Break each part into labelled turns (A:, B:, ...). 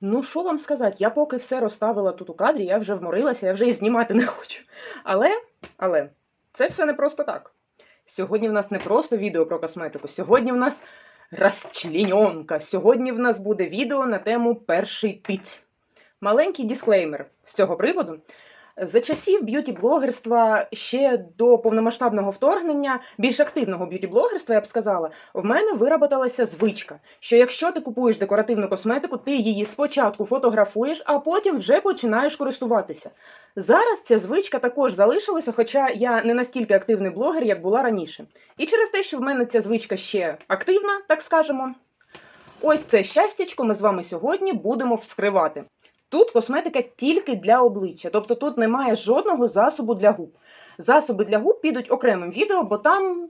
A: Ну, що вам сказати, я поки все розставила тут у кадрі, я вже вморилася, я вже і знімати не хочу. Але, але, це все не просто так. Сьогодні в нас не просто відео про косметику, сьогодні в нас розчленьонка. Сьогодні в нас буде відео на тему перший тиць. Маленький дисклеймер з цього приводу. За часів б'юті-блогерства ще до повномасштабного вторгнення, більш активного б'юті-блогерства, я б сказала, в мене вироботалася звичка, що якщо ти купуєш декоративну косметику, ти її спочатку фотографуєш, а потім вже починаєш користуватися. Зараз ця звичка також залишилася, хоча я не настільки активний блогер, як була раніше. І через те, що в мене ця звичка ще активна, так скажемо, ось це щастячко ми з вами сьогодні будемо вскривати. Тут косметика тільки для обличчя, тобто тут немає жодного засобу для губ. Засоби для губ підуть окремим відео, бо там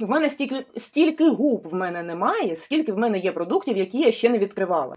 A: в мене стільки, стільки губ в мене немає, скільки в мене є продуктів, які я ще не відкривала.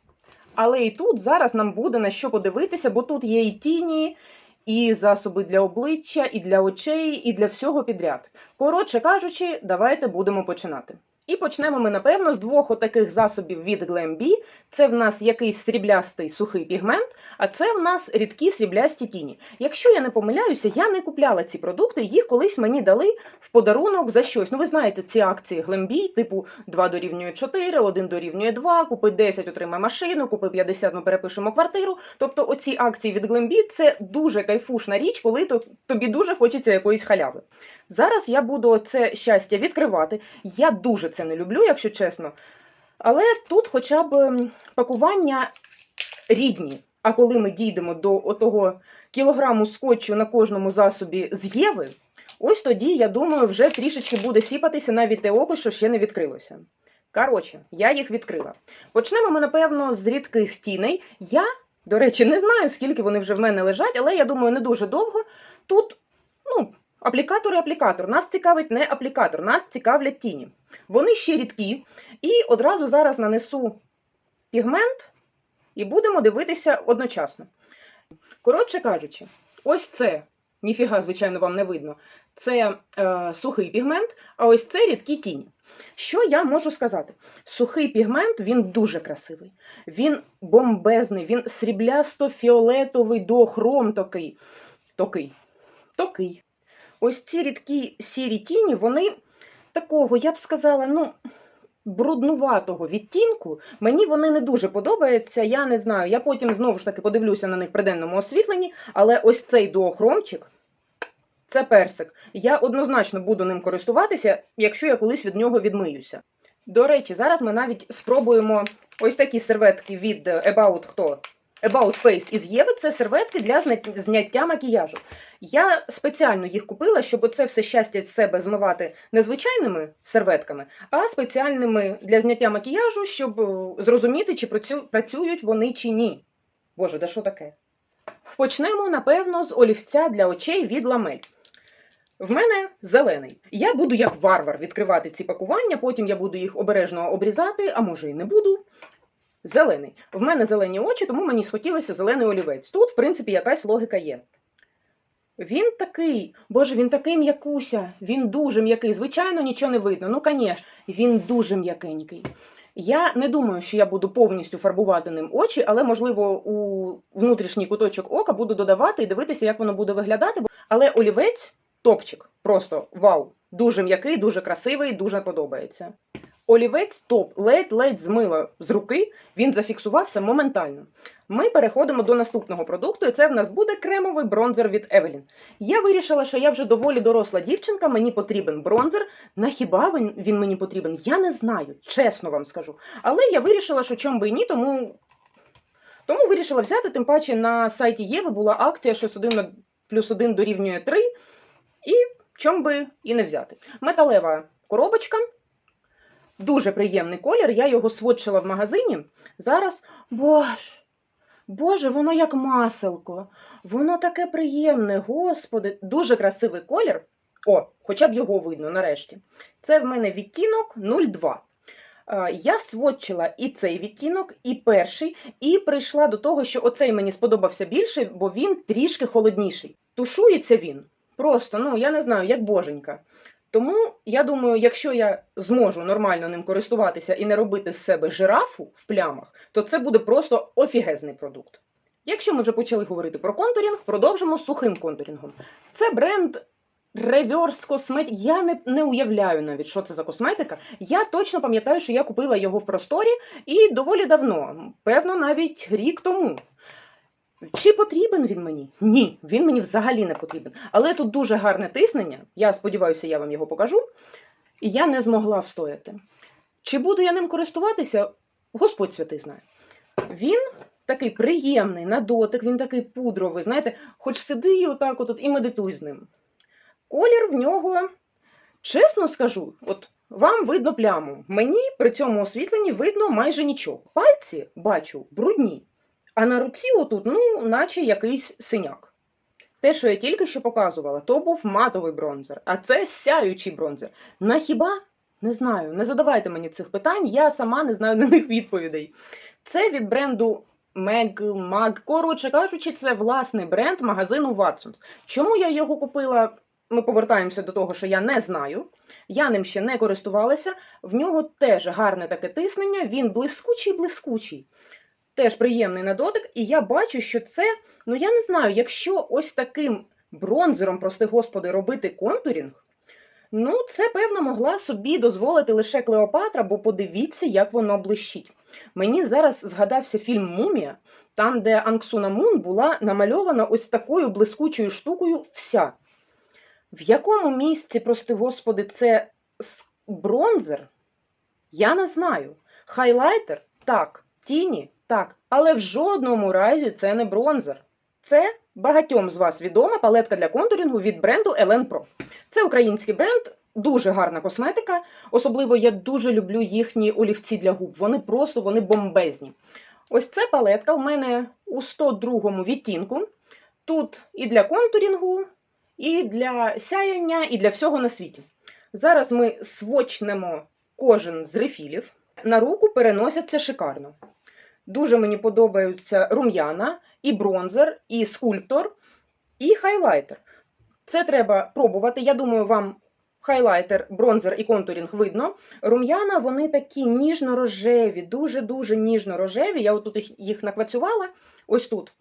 A: Але і тут зараз нам буде на що подивитися, бо тут є і тіні, і засоби для обличчя, і для очей, і для всього підряд. Коротше кажучи, давайте будемо починати. І почнемо ми, напевно, з двох отаких засобів від Glambi. Це в нас якийсь сріблястий сухий пігмент, а це в нас рідкі сріблясті тіні. Якщо я не помиляюся, я не купляла ці продукти, їх колись мені дали в подарунок за щось. Ну, ви знаєте, ці акції Glambi, типу 2 дорівнює 4, 1 дорівнює 2, купи 10, отримай машину, купи 50, ми перепишемо квартиру. Тобто оці акції від Glambi – це дуже кайфушна річ, коли тобі дуже хочеться якоїсь халяви. Зараз я буду це щастя відкривати. Я дуже це не люблю, якщо чесно. Але тут хоча б пакування рідні. А коли ми дійдемо до отого кілограму скотчу на кожному засобі з Єви, ось тоді, я думаю, вже трішечки буде сіпатися навіть те око, що ще не відкрилося. Коротше, я їх відкрила. Почнемо ми, напевно, з рідких тіней. Я, до речі, не знаю, скільки вони вже в мене лежать, але я думаю, не дуже довго. Тут, ну, Аплікатор і аплікатор. Нас цікавить не аплікатор, нас цікавлять тіні. Вони ще рідкі. І одразу зараз нанесу пігмент і будемо дивитися одночасно. Коротше кажучи, ось це, ніфіга, звичайно, вам не видно. Це е, сухий пігмент, а ось це рідкі тіні. Що я можу сказати? Сухий пігмент він дуже красивий. Він бомбезний, він сріблясто-фіолетовий до хром такий. Токий. Токий. Ось ці рідкі сірі тіні, вони такого, я б сказала, ну, бруднуватого відтінку. Мені вони не дуже подобаються. Я не знаю. Я потім знову ж таки подивлюся на них при денному освітленні, але ось цей доохромчик це персик. Я однозначно буду ним користуватися, якщо я колись від нього відмиюся. До речі, зараз ми навіть спробуємо ось такі серветки від About хто? About Face із Єви це серветки для зняття макіяжу. Я спеціально їх купила, щоб оце все щастя з себе змивати не звичайними серветками, а спеціальними для зняття макіяжу, щоб е, зрозуміти, чи працюють вони чи ні. Боже, да що таке? Почнемо, напевно, з олівця для очей від ламель. В мене зелений. Я буду як варвар відкривати ці пакування, потім я буду їх обережно обрізати, а може і не буду. Зелений. В мене зелені очі, тому мені схотілося зелений олівець. Тут, в принципі, якась логіка є. Він такий, боже, він такий м'якуся, він дуже м'який. Звичайно, нічого не видно. Ну, звісно, він дуже м'якенький. Я не думаю, що я буду повністю фарбувати ним очі, але, можливо, у внутрішній куточок ока буду додавати і дивитися, як воно буде виглядати. Але олівець топчик. Просто вау! Дуже м'який, дуже красивий, дуже подобається. Олівець топ, ледь-ледь змила з руки, він зафіксувався моментально. Ми переходимо до наступного продукту, і це в нас буде кремовий бронзер від Evelyn. Я вирішила, що я вже доволі доросла дівчинка, мені потрібен бронзер. На хіба він, мені потрібен? Я не знаю, чесно вам скажу. Але я вирішила, що чом би і ні, тому, тому вирішила взяти. Тим паче на сайті Єви була акція, що 1 на плюс 1 дорівнює 3, і чом би і не взяти. Металева коробочка. Дуже приємний колір. Я його сводчила в магазині. Зараз, боже, боже, воно як маселко. Воно таке приємне, господи, дуже красивий колір. О, хоча б його видно нарешті. Це в мене відтінок 02. Е, Я сводчила і цей відтінок, і перший, і прийшла до того, що оцей мені сподобався більше, бо він трішки холодніший. Тушується він. Просто, ну я не знаю, як боженька. Тому я думаю, якщо я зможу нормально ним користуватися і не робити з себе жирафу в плямах, то це буде просто офігезний продукт. Якщо ми вже почали говорити про контурінг, продовжимо сухим контурінгом. Це бренд Reverse Cosmetic. Я не, не уявляю навіть, що це за косметика. Я точно пам'ятаю, що я купила його в просторі і доволі давно, певно, навіть рік тому. Чи потрібен він мені? Ні, він мені взагалі не потрібен. Але тут дуже гарне тиснення. Я сподіваюся, я вам його покажу. І я не змогла встояти. Чи буду я ним користуватися? Господь святий знає. Він такий приємний на дотик, він такий пудровий. Знаєте, хоч сиди і отак от, і медитуй з ним. Колір в нього, чесно скажу, от вам видно пляму. Мені при цьому освітленні видно майже нічого. Пальці бачу брудні. А на руці отут, ну, наче якийсь синяк. Те, що я тільки що показувала, то був матовий бронзер, а це сяючий бронзер. На хіба? Не знаю. Не задавайте мені цих питань, я сама не знаю на них відповідей. Це від бренду Meg, Mag. Коротше кажучи, це власний бренд магазину Watsons. Чому я його купила? Ми повертаємося до того, що я не знаю. Я ним ще не користувалася. В нього теж гарне таке тиснення, він блискучий-блискучий теж приємний на дотик, і я бачу, що це, ну я не знаю, якщо ось таким бронзером, прости господи, робити контурінг, ну це, певно, могла собі дозволити лише Клеопатра, бо подивіться, як воно блищить. Мені зараз згадався фільм Мумія, там, де Анксуна Мун була намальована ось такою блискучою штукою вся. В якому місці, прости господи, це бронзер? Я не знаю. Хайлайтер так, тіні так, але в жодному разі це не бронзер. Це багатьом з вас відома палетка для контурінгу від бренду Elen Pro. Це український бренд, дуже гарна косметика. Особливо я дуже люблю їхні олівці для губ. Вони просто вони бомбезні. Ось ця палетка в мене у 102 відтінку. Тут і для контурінгу, і для сяяння, і для всього на світі. Зараз ми свочнемо кожен з рефілів. На руку переносяться шикарно. Дуже мені подобаються рум'яна, і бронзер, і скульптор, і хайлайтер. Це треба пробувати. Я думаю, вам хайлайтер, бронзер і контурінг видно. Рум'яна, вони такі ніжно-рожеві, дуже-дуже ніжно-рожеві. Я отут їх, наквацювала, ось тут.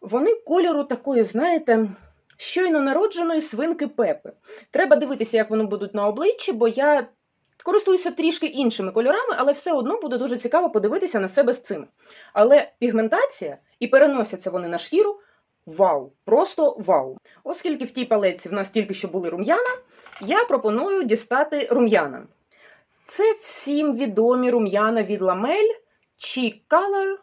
A: Вони кольору такої, знаєте, щойно народженої свинки пепи. Треба дивитися, як вони будуть на обличчі, бо я Користуюся трішки іншими кольорами, але все одно буде дуже цікаво подивитися на себе з цими. Але пігментація і переносяться вони на шкіру. Вау! Просто вау! Оскільки в тій палетці в нас тільки що були рум'яна, я пропоную дістати рум'яна. Це всім відомі рум'яна від ламель Cheek Color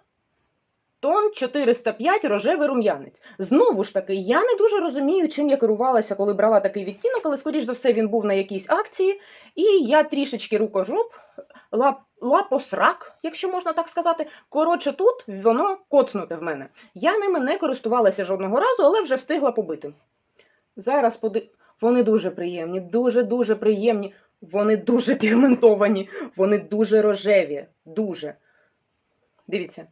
A: Тон 405 рожевий рум'янець. Знову ж таки, я не дуже розумію, чим я керувалася, коли брала такий відтінок, але, скоріш за все, він був на якійсь акції. І я трішечки рукожоп, лап, лапосрак, якщо можна так сказати. Коротше, тут воно коцнуте в мене. Я ними не користувалася жодного разу, але вже встигла побити. Зараз поди... Вони дуже приємні, дуже-дуже приємні. Вони дуже пігментовані, вони дуже рожеві. Дуже. Дивіться.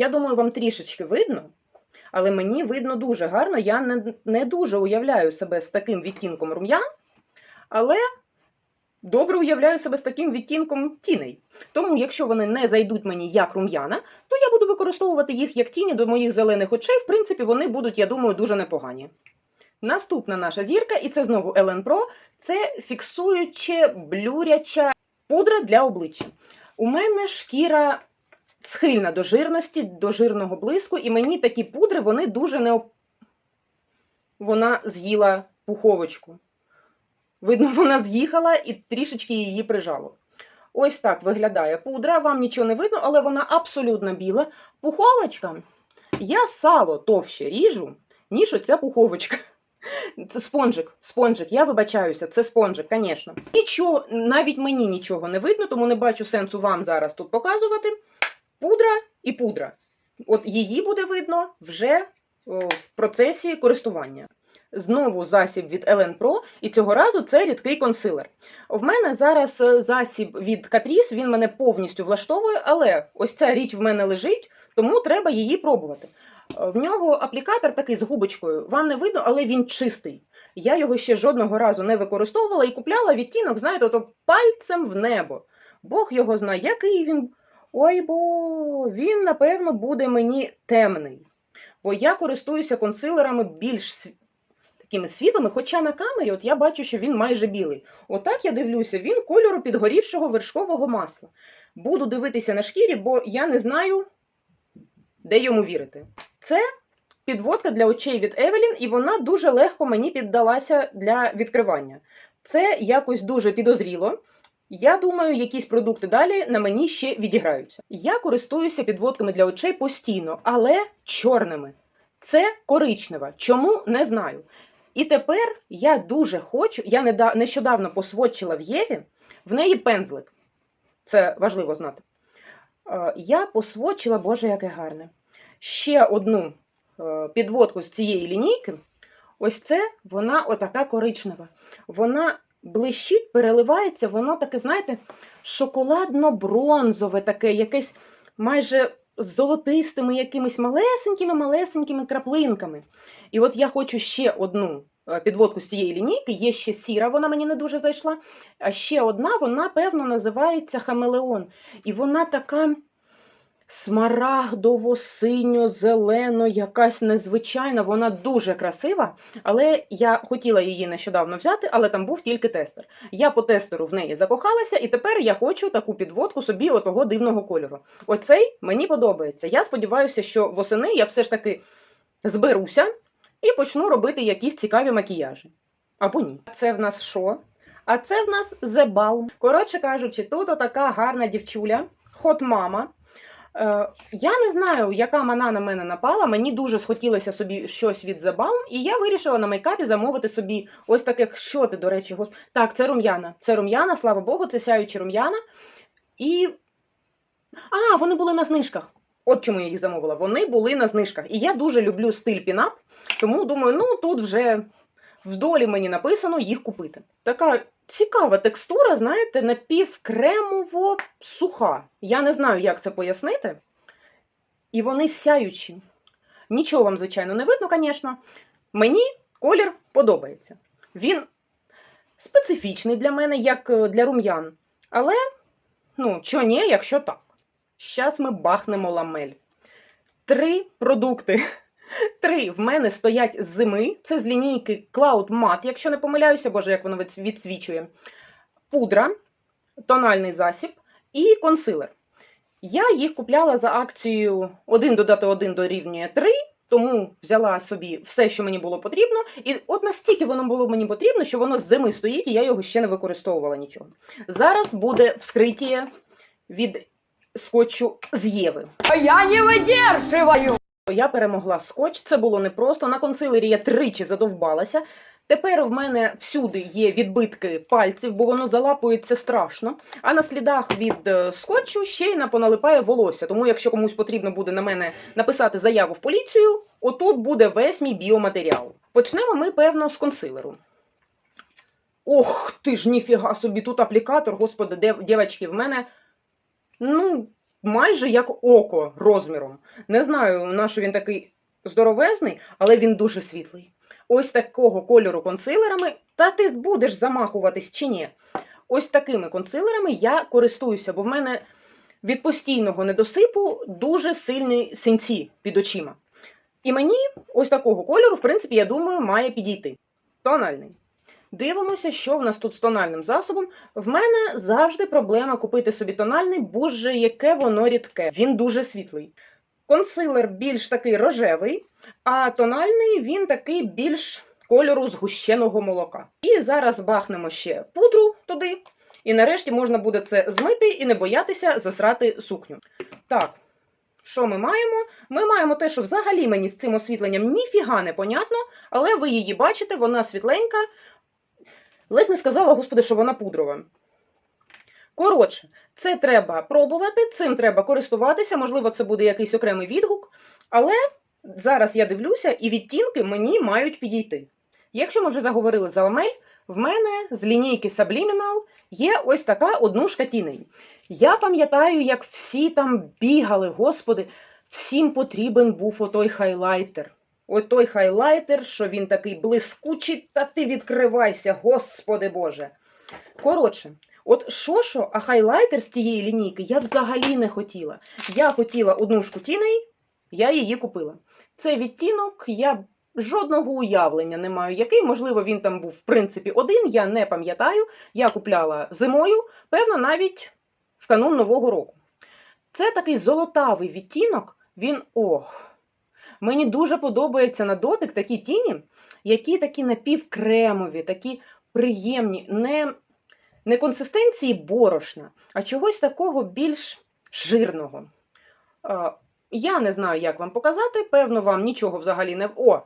A: Я думаю, вам трішечки видно, але мені видно дуже гарно. Я не, не дуже уявляю себе з таким відтінком рум'ян, але добре уявляю себе з таким відтінком тіней. Тому, якщо вони не зайдуть мені як рум'яна, то я буду використовувати їх як тіні до моїх зелених очей. В принципі, вони будуть, я думаю, дуже непогані. Наступна наша зірка, і це знову Ellen Pro, це фіксуюча блюряча пудра для обличчя. У мене шкіра схильна до жирності, до жирного блиску, і мені такі пудри вони дуже не. Вона з'їла пуховочку. Видно, вона з'їхала і трішечки її прижало. Ось так виглядає пудра, вам нічого не видно, але вона абсолютно біла. Пуховочка. Я сало товще ріжу, ніж оця пуховочка. Це спонжик, спонжик, я вибачаюся, це спонжик, звісно. Нічого, навіть мені нічого не видно, тому не бачу сенсу вам зараз тут показувати пудра і пудра. От її буде видно вже в процесі користування. Знову засіб від Ellen Pro, і цього разу це рідкий консилер. В мене зараз е, засіб від Catrice, він мене повністю влаштовує, але ось ця річ в мене лежить, тому треба її пробувати. В нього аплікатор такий з губочкою. Вам не видно, але він чистий. Я його ще жодного разу не використовувала і купляла відтінок, знаєте, ото пальцем в небо. Бог його знає, який він. Ой бо він, напевно, буде мені темний. Бо я користуюся консилерами більш такими світлими, хоча на камері от я бачу, що він майже білий. Отак я дивлюся, він кольору підгорівшого вершкового масла. Буду дивитися на шкірі, бо я не знаю, де йому вірити. Це підводка для очей від Евелін, і вона дуже легко мені піддалася для відкривання. Це якось дуже підозріло. Я думаю, якісь продукти далі на мені ще відіграються. Я користуюся підводками для очей постійно, але чорними. Це коричнева. Чому не знаю. І тепер я дуже хочу. Я нещодавно посводчила в Єві, в неї пензлик. Це важливо знати. Е, Я посводчила, боже, яке гарне. Ще одну е, підводку з цієї лінійки. Ось це вона отака коричнева. Вона блищить, переливається, воно таке, знаєте, шоколадно-бронзове, таке, якесь майже з золотистими якимись малесенькими-малесенькими краплинками. І от я хочу ще одну е, підводку з цієї лінійки. Є ще сіра, вона мені не дуже зайшла. А ще одна, вона, певно, називається Хамелеон. І вона така смарагдово-синьо-зелено, якась незвичайна, вона дуже красива. Але я хотіла її нещодавно взяти, але там був тільки тестер. Я по тестеру в неї закохалася, і тепер я хочу таку підводку собі отого дивного кольору. Оцей мені подобається. Я сподіваюся, що восени я все ж таки зберуся і почну робити якісь цікаві макіяжі. Або ні. Це в нас що? А це в нас The Balm. Коротше кажучи, тут отака гарна дівчуля, хот мама. Е, я не знаю, яка мана на мене напала. Мені дуже схотілося собі щось від The і я вирішила на мейкапі замовити собі ось таких, що ти, до речі, гос... Так, це рум'яна. Це рум'яна, слава Богу, це сяючі рум'яна. І. А, вони були на знижках. От чому я їх замовила. Вони були на знижках. І я дуже люблю стиль пінап, тому думаю, ну тут вже в долі мені написано їх купити. Така цікава текстура, знаєте, напівкремово суха. Я не знаю, як це пояснити. І вони сяючі. Нічого вам, звичайно, не видно, звісно. Мені колір подобається. Він специфічний для мене, як е, для рум'ян. Але, ну, чо ні, якщо так. Зараз ми бахнемо ламель. Три продукти. Три в мене стоять з зими. Це з лінійки Cloud Matte, якщо не помиляюся, боже, як воно відсвічує. Пудра, тональний засіб і консилер. Я їх купляла за акцією 1 додати 1 дорівнює 3, тому взяла собі все, що мені було потрібно. І от настільки воно було мені потрібно, що воно з зими стоїть, і я його ще не використовувала нічого. Зараз буде вскриття від скотчу з Єви.
B: А Я не выдерживаю!
A: Я перемогла скотч. Це було непросто. На консилері я тричі задовбалася. Тепер в мене всюди є відбитки пальців, бо воно залапується страшно. А на слідах від е, скотчу ще й напоналипає волосся. Тому, якщо комусь потрібно буде на мене написати заяву в поліцію, отут буде весь мій біоматеріал. Почнемо ми, певно, з консилеру. Ох, ти ж ніфіга собі, тут аплікатор, господи, дівчатки, в мене ну, майже як око розміром. Не знаю, на що він такий здоровезний, але він дуже світлий. Ось такого кольору консилерами. Та ти будеш замахуватись чи ні? Ось такими консилерами я користуюся, бо в мене від постійного недосипу дуже сильні синці під очима. І мені ось такого кольору, в принципі, я думаю, має підійти. Тональний. Дивимося, що в нас тут з тональним засобом. В мене завжди проблема купити собі тональний, боже, яке воно рідке. Він дуже світлий. Консилер більш такий рожевий, а тональний він такий більш кольору згущеного молока. І зараз бахнемо ще пудру туди. І нарешті можна буде це змити і не боятися засрати сукню. Так, що ми маємо? Ми маємо те, що взагалі мені з цим освітленням ніфіга не понятно, але ви її бачите, вона світленька. Ледь не сказала, господи, що вона пудрова. Коротше, це треба пробувати, цим треба користуватися, можливо, це буде якийсь окремий відгук, але зараз я дивлюся, і відтінки мені мають підійти. Якщо ми вже заговорили за ламель, в мене з лінійки Subliminal є ось така однушка тіней. Я пам'ятаю, як всі там бігали, господи, всім потрібен був отой хайлайтер. Отой хайлайтер, що він такий блискучий, та ти відкривайся, господи Боже. Коротше, от що що, а хайлайтер з тієї лінійки я взагалі не хотіла. Я хотіла одну шкутіней, я її купила. Це відтінок, я жодного уявлення не маю, який, можливо, він там був в принципі один, я не пам'ятаю. Я купляла зимою, певно, навіть в канун Нового року. Це такий золотавий відтінок, він ох. Мені дуже подобається на дотик такі тіні, які такі напівкремові, такі приємні, не, не консистенції борошна, а чогось такого більш жирного. Я не знаю, як вам показати, певно, вам нічого взагалі не. О!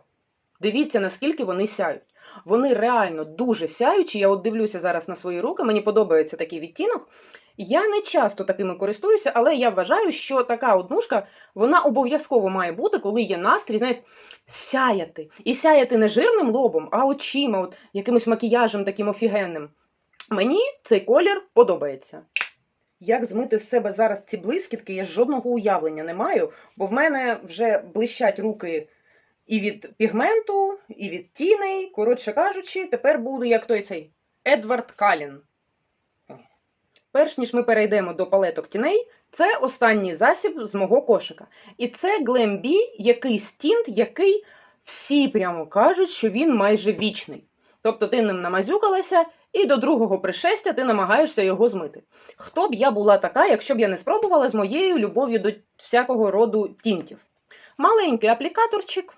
A: Дивіться, наскільки вони сяють. Вони реально дуже сяючі. Я от дивлюся зараз на свої руки, мені подобається такий відтінок. Я не часто такими користуюся, але я вважаю, що така однушка вона обов'язково має бути, коли є настрій, знаєте, сяяти. І сяяти не жирним лобом, а очима, от якимось макіяжем таким офігенним. Мені цей колір подобається. Як змити з себе зараз ці блискітки, я жодного уявлення не маю, бо в мене вже блищать руки і від пігменту, і від тіней. Коротше кажучи, тепер буду як той цей Едвард Калін. Перш ніж ми перейдемо до палеток тіней, це останній засіб з мого кошика. І це Glambi, якийсь тінт, який всі прямо кажуть, що він майже вічний. Тобто ти ним намазюкалася, і до другого пришестя ти намагаєшся його змити. Хто б я була така, якщо б я не спробувала з моєю любов'ю до всякого роду тінтів? Маленький аплікаторчик,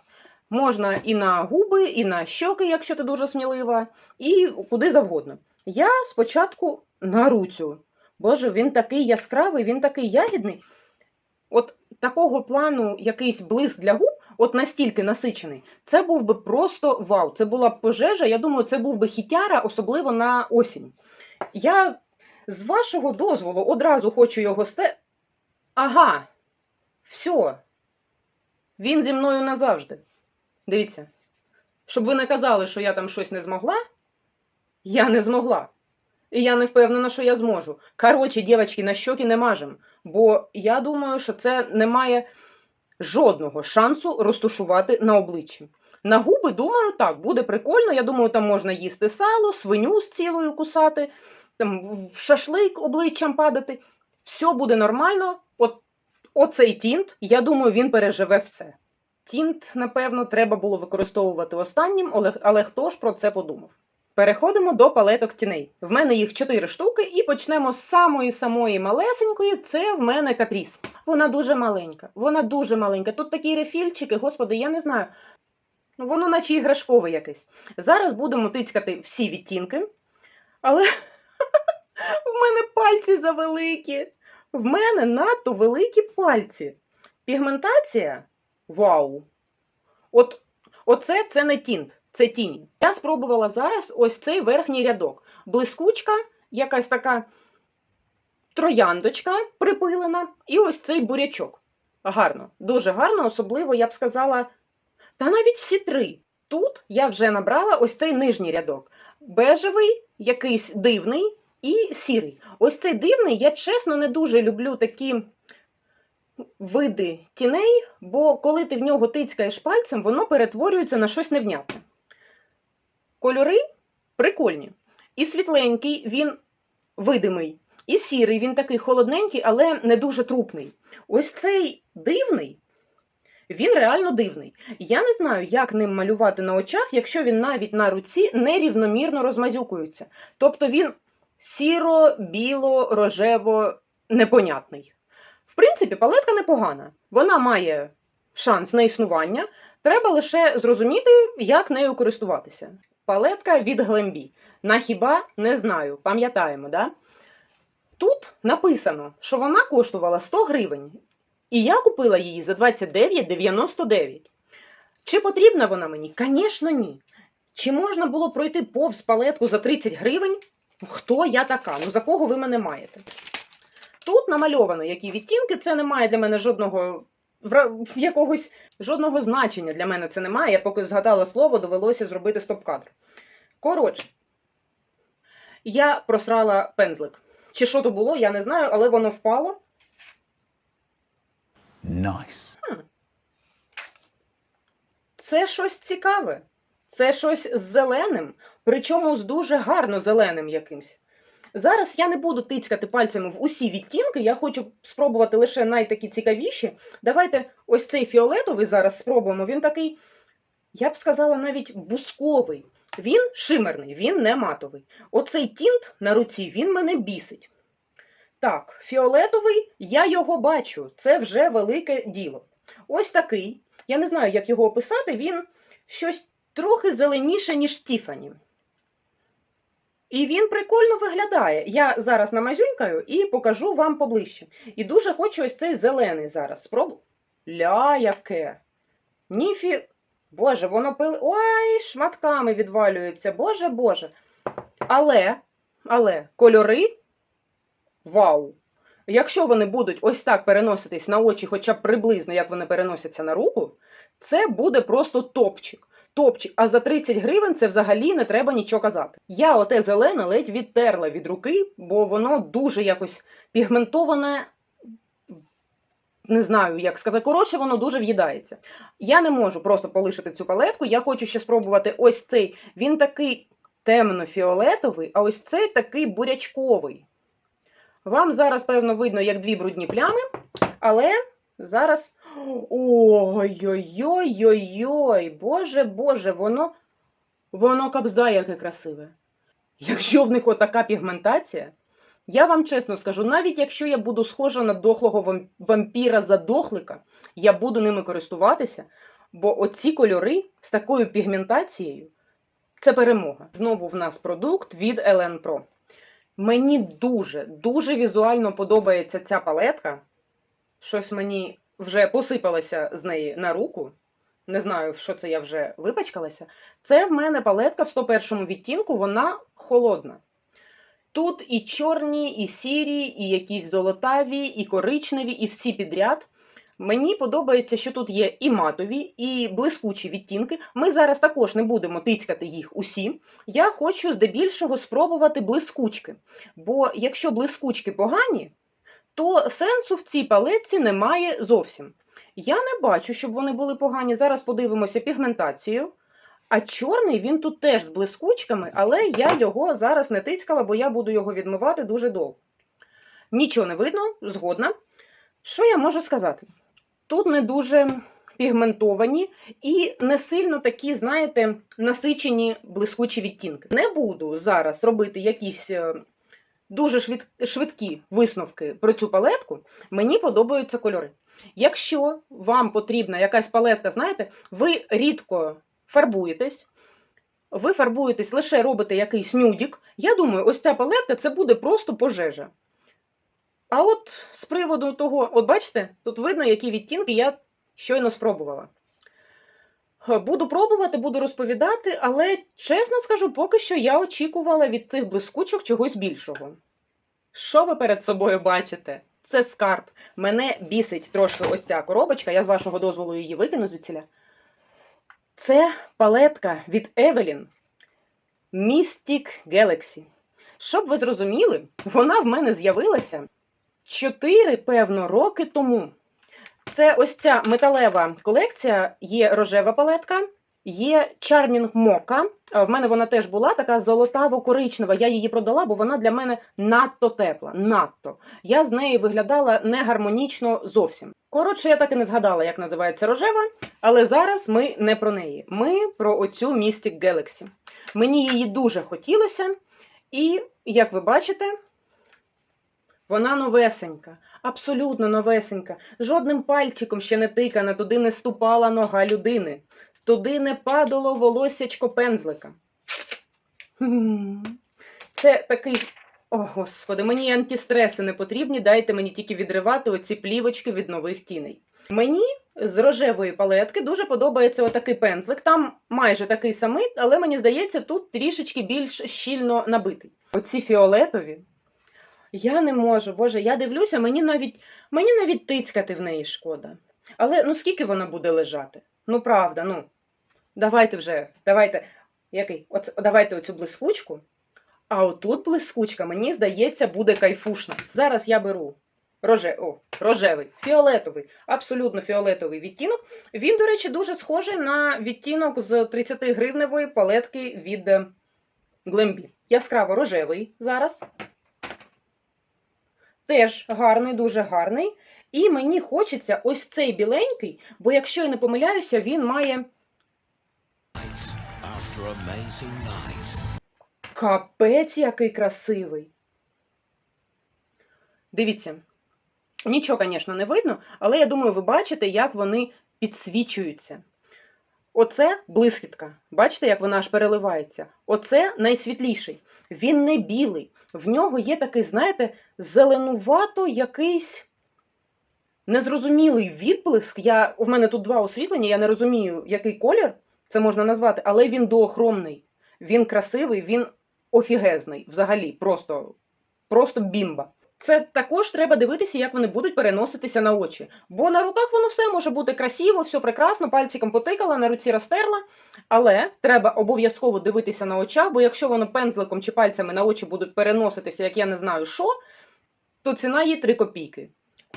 A: можна і на губи, і на щоки, якщо ти дуже смілива, і куди завгодно. Я спочатку на руцю. Боже, він такий яскравий, він такий ягідний. От такого плану якийсь блиск для губ, от настільки насичений, це був би просто вау. Це була б пожежа. Я думаю, це був би хітяра, особливо на осінь. Я з вашого дозволу одразу хочу його сте. Ага, все. Він зі мною назавжди. Дивіться. Щоб ви не казали, що я там щось не змогла, я не змогла. І я не впевнена, що я зможу. Коротше, дівчатки, на щоки не мажем, бо я думаю, що це не має жодного шансу розтушувати на обличчі. На губи, думаю, так, буде прикольно. Я думаю, там можна їсти сало, свиню з цілою кусати, там шашлик обличчям падати. Все буде нормально. От оцей тінт, я думаю, він переживе все. Тінт, напевно, треба було використовувати останнім, але, але хто ж про це подумав? Переходимо до палеток тіней. В мене їх 4 штуки, і почнемо з самої самої малесенької. Це в мене капріс. Вона дуже маленька. Вона дуже маленька. Тут такі рефільчики, господи, я не знаю. Ну, воно наче іграшкове якесь. Зараз будемо тицькати всі відтінки, але в мене пальці завеликі. В мене надто великі пальці. Пігментація вау! От, оце це не тінт, це тіні. Я спробувала зараз ось цей верхній рядок. Блискучка, якась така трояндочка припилена, і ось цей бурячок. Гарно, дуже гарно, особливо я б сказала, та навіть всі три. Тут я вже набрала ось цей нижній рядок. Бежевий, якийсь дивний і сірий. Ось цей дивний, я чесно не дуже люблю такі види тіней, бо коли ти в нього тицькаєш пальцем, воно перетворюється на щось невнятне. Кольори прикольні. І світленький, він видимий, і сірий, він такий холодненький, але не дуже трупний. Ось цей дивний, він реально дивний. Я не знаю, як ним малювати на очах, якщо він навіть на руці нерівномірно розмазюкується. Тобто він сіро, біло, рожево, непонятний. В принципі, палетка непогана. Вона має шанс на існування. Треба лише зрозуміти, як нею користуватися. Палетка від Глембі. На хіба не знаю, пам'ятаємо, да? Тут написано, що вона коштувала 100 гривень, і я купила її за 29,99. Чи потрібна вона мені? Звісно, ні. Чи можна було пройти повз палетку за 30 гривень? Хто я така? Ну за кого ви мене маєте? Тут намальовано, які відтінки, це не має для мене жодного якогось жодного значення для мене це немає. Я поки згадала слово, довелося зробити стоп-кадр. Коротше, я просрала пензлик. Чи що то було, я не знаю, але воно впало.
C: Nice.
A: Це щось цікаве. Це щось з зеленим, причому з дуже гарно зеленим якимсь. Зараз я не буду тицькати пальцями в усі відтінки, я хочу спробувати лише найтакі цікавіші. Давайте ось цей фіолетовий зараз спробуємо. Він такий, я б сказала, навіть бусковий. Він шимерний, він не матовий. Оцей тінт на руці він мене бісить. Так, фіолетовий, я його бачу. Це вже велике діло. Ось такий. Я не знаю, як його описати. Він щось трохи зеленіше, ніж Тіфані. І він прикольно виглядає. Я зараз намазюнькаю і покажу вам поближче. І дуже хочу ось цей зелений зараз. Спробу. Ля, яке. Ніфі. Боже, воно пили. Ой, шматками відвалюється. Боже, Боже. Але, але кольори. Вау! Якщо вони будуть ось так переноситись на очі, хоча б приблизно, як вони переносяться на руку, це буде просто топчик. Топчик. А за 30 гривень це взагалі не треба нічого казати. Я оте зелене ледь відтерла від руки, бо воно дуже якось пігментоване. Не знаю, як сказати. Коротше, воно дуже в'їдається. Я не можу просто полишити цю палетку. Я хочу ще спробувати ось цей. Він такий темно-фіолетовий, а ось цей такий бурячковий. Вам зараз, певно, видно, як дві брудні плями, але зараз. Ой-ой-ой-ой-ой, боже Боже, воно воно кабзда яке красиве. Якщо в них отака пігментація, я вам чесно скажу, навіть якщо я буду схожа на дохлого вампіра-задохлика, я буду ними користуватися, бо оці кольори з такою пігментацією це перемога. Знову в нас продукт від Elen Pro. Мені дуже, дуже візуально подобається ця палетка. Щось мені вже посипалося з неї на руку. Не знаю, що це я вже випачкалася. Це в мене палетка в 101 відтінку, вона холодна. Тут і чорні, і сірі, і якісь золотаві, і коричневі, і всі підряд. Мені подобається, що тут є і матові, і блискучі відтінки. Ми зараз також не будемо тицькати їх усі. Я хочу здебільшого спробувати блискучки. Бо якщо блискучки погані, то сенсу в цій палетці немає зовсім. Я не бачу, щоб вони були погані. Зараз подивимося пігментацію. А чорний він тут теж з блискучками, але я його зараз не тицькала, бо я буду його відмивати дуже довго. Нічого не видно, згодна. Що я можу сказати? Тут не дуже пігментовані і не сильно такі, знаєте, насичені блискучі відтінки. Не буду зараз робити якісь е, дуже швидкі висновки про цю палетку. Мені подобаються кольори. Якщо вам потрібна якась палетка, знаєте, ви рідко фарбуєтесь, ви фарбуєтесь, лише робите якийсь нюдік. Я думаю, ось ця палетка це буде просто пожежа. А от з приводу того, от бачите, тут видно, які відтінки я щойно спробувала. Е, Буду пробувати, буду розповідати, але чесно скажу, поки що я очікувала від цих блискучок чогось більшого. Що ви перед собою бачите? Це скарб. Мене бісить трошки ось ця коробочка, я з вашого дозволу її викину звідсіля. Це палетка від Evelyn Mystic Galaxy. Щоб ви зрозуміли, вона в мене з'явилася 4, певно, роки тому. Це ось ця металева колекція, є рожева палетка, є Charming Mocha. В мене вона теж була така золотаво-коричнева. Я її продала, бо вона для мене надто тепла. Надто. Я з неї виглядала не гармонічно зовсім. Коротше, я так і не згадала, як називається рожева, але зараз ми не про неї. Ми про оцю Mystic Galaxy. Мені її дуже хотілося, і, як ви бачите, вона новесенька, абсолютно новесенька. Жодним пальчиком ще не тикана, туди не ступала нога людини, туди не падало волоссячко пензлика. Це такий. О, господи, мені антистреси не потрібні, дайте мені тільки відривати оці плівочки від нових тіней. Мені з рожевої палетки дуже подобається отакий пензлик. Там майже такий самий, але мені здається, тут трішечки більш щільно набитий. Оці фіолетові. Я не можу, Боже, я дивлюся, мені навіть, мені навіть тицькати в неї шкода. Але ну скільки вона буде лежати? Ну, правда, ну. Давайте вже, давайте. Який? Оце, давайте оцю блискучку. А отут блискучка, мені здається, буде кайфушна. Зараз я беру роже... О, рожевий, фіолетовий, абсолютно фіолетовий відтінок. Він, до речі, дуже схожий на відтінок з 30 гривневої палетки від Glambi. Яскраво рожевий зараз. Теж гарний, дуже гарний. І мені хочеться ось цей біленький, бо якщо я не помиляюся, він має. Капець, який красивий. Дивіться, нічого, звісно, не видно, але я думаю, ви бачите, як вони підсвічуються. Оце блискітка. Бачите, як вона аж переливається? Оце найсвітліший. Він не білий. В нього є такий, знаєте, зеленувато якийсь незрозумілий відблиск. Я, у мене тут два освітлення, я не розумію, який колір це можна назвати, але він доохромний. Він красивий, він офігезний взагалі, просто, просто бімба. Це також треба дивитися, як вони будуть переноситися на очі. Бо на руках воно все може бути красиво, все прекрасно, пальчиком потикала, на руці розтерла. Але треба обов'язково дивитися на очах, бо якщо воно пензликом чи пальцями на очі будуть переноситися, як я не знаю що, то ціна її 3 копійки.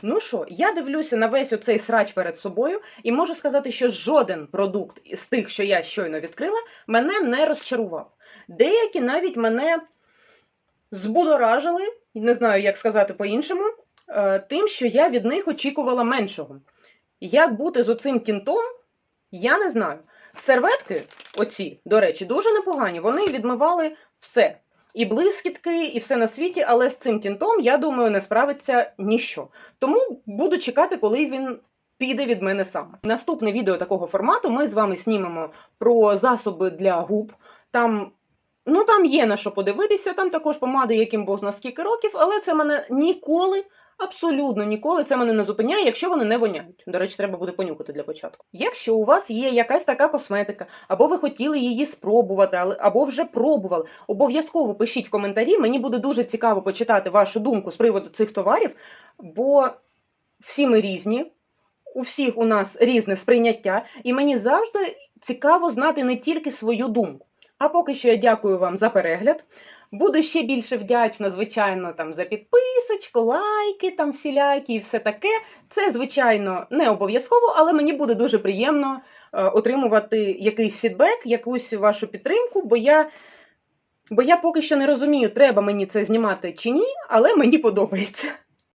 A: Ну що, я дивлюся на весь оцей срач перед собою і можу сказати, що жоден продукт з тих, що я щойно відкрила, мене не розчарував. Деякі навіть мене збудоражили, не знаю, як сказати по-іншому, е, тим, що я від них очікувала меншого. Як бути з оцим тінтом, я не знаю. Серветки, оці, до речі, дуже непогані. Вони відмивали все. І блискітки, і все на світі, але з цим тінтом, я думаю, не справиться ніщо. Тому буду чекати, коли він піде від мене сам. Наступне відео такого формату ми з вами знімемо про засоби для губ. Там, ну, там є на що подивитися, там також помади, яким Бог на скільки років, але це мене ніколи, абсолютно ніколи це мене не зупиняє, якщо вони не воняють. До речі, треба буде понюхати для початку. Якщо у вас є якась така косметика, або ви хотіли її спробувати, або вже пробували, обов'язково пишіть в коментарі. Мені буде дуже цікаво почитати вашу думку з приводу цих товарів, бо всі ми різні. У всіх у нас різне сприйняття, і мені завжди цікаво знати не тільки свою думку. А поки що я дякую вам за перегляд. Буду ще більше вдячна, звичайно, там за підписочку, лайки, там всілякі і все таке. Це, звичайно, не обов'язково, але мені буде дуже приємно е, отримувати якийсь фідбек, якусь вашу підтримку, бо я, бо я поки що не розумію, треба мені це знімати чи ні, але мені подобається.